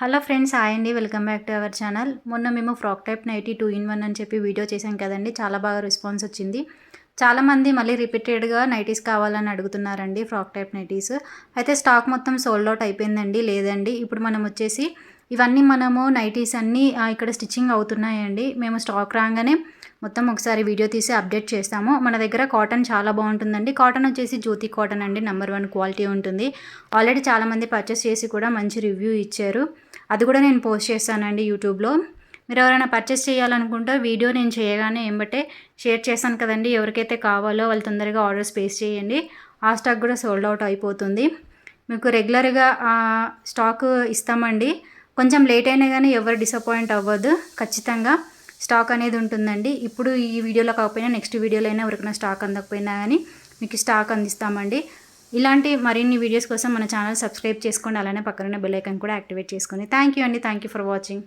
Hello friends hi అండి. Welcome back to our channel. మొన్న మేము frock type nighty two in one అని చెప్పి వీడియో చేశాం కదండి. చాలా బాగా రెస్పాన్స్ వచ్చింది. చాలామంది మళ్ళీ రిపీటెడ్గా నైటీస్ కావాలని అడుగుతున్నారండి ఫ్రాక్ టైప్ నైటీస్. అయితే స్టాక్ మొత్తం సోల్డ్ అవుట్ అయిపోయిందండి లేదండి. ఇప్పుడు మనం వచ్చేసి ఇవన్నీ మనము నైటీస్ అన్నీ ఇక్కడ స్టిచ్చింగ్ అవుతున్నాయండి. మేము స్టాక్ రాగానే మొత్తం ఒకసారి వీడియో తీసి అప్డేట్ చేస్తాము. మన దగ్గర కాటన్ చాలా బాగుంటుందండి. కాటన్ వచ్చేసి జ్యోతి కాటన్ అండి. నెంబర్ వన్ క్వాలిటీ ఉంటుంది. ఆల్రెడీ చాలామంది పర్చేస్ చేసి కూడా మంచి రివ్యూ ఇచ్చారు. అది కూడా నేను పోస్ట్ చేస్తానండి యూట్యూబ్లో. మీరు ఎవరైనా పర్చేస్ చేయాలనుకుంటే వీడియో నేను చేయగానే ఏమంటే షేర్ చేశాను కదండి. ఎవరికైతే కావాలో వాళ్ళు తొందరగా ఆర్డర్స్ ప్లేస్ చేయండి. ఆ స్టాక్ కూడా సోల్డ్ అవుట్ అయిపోతుంది. మీకు రెగ్యులర్గా స్టాక్ ఇస్తామండి. కొంచెం లేట్ అయినా కానీ ఎవరు డిసప్పాయింట్ అవ్వద్దు ఖచ్చితంగా స్టాక్ అనేది ఉంటుందండి. ఇప్పుడు ఈ వీడియోలో కాకపోయినా నెక్స్ట్ వీడియోలో అయినా ఎవరికైనా స్టాక్ అందకపోయినా కానీ మీకు స్టాక్ అందిస్తామండి. ఇలాంటి మరిన్ని వీడియోస్ కోసం మన ఛానల్ సబ్స్క్రైబ్ చేసుకోండి. అలానే పక్కన బెల్ ఐకాన్ కూడా యాక్టివేట్ చేసుకోండి థ్యాంక్ యూ అండి. Thank you for watching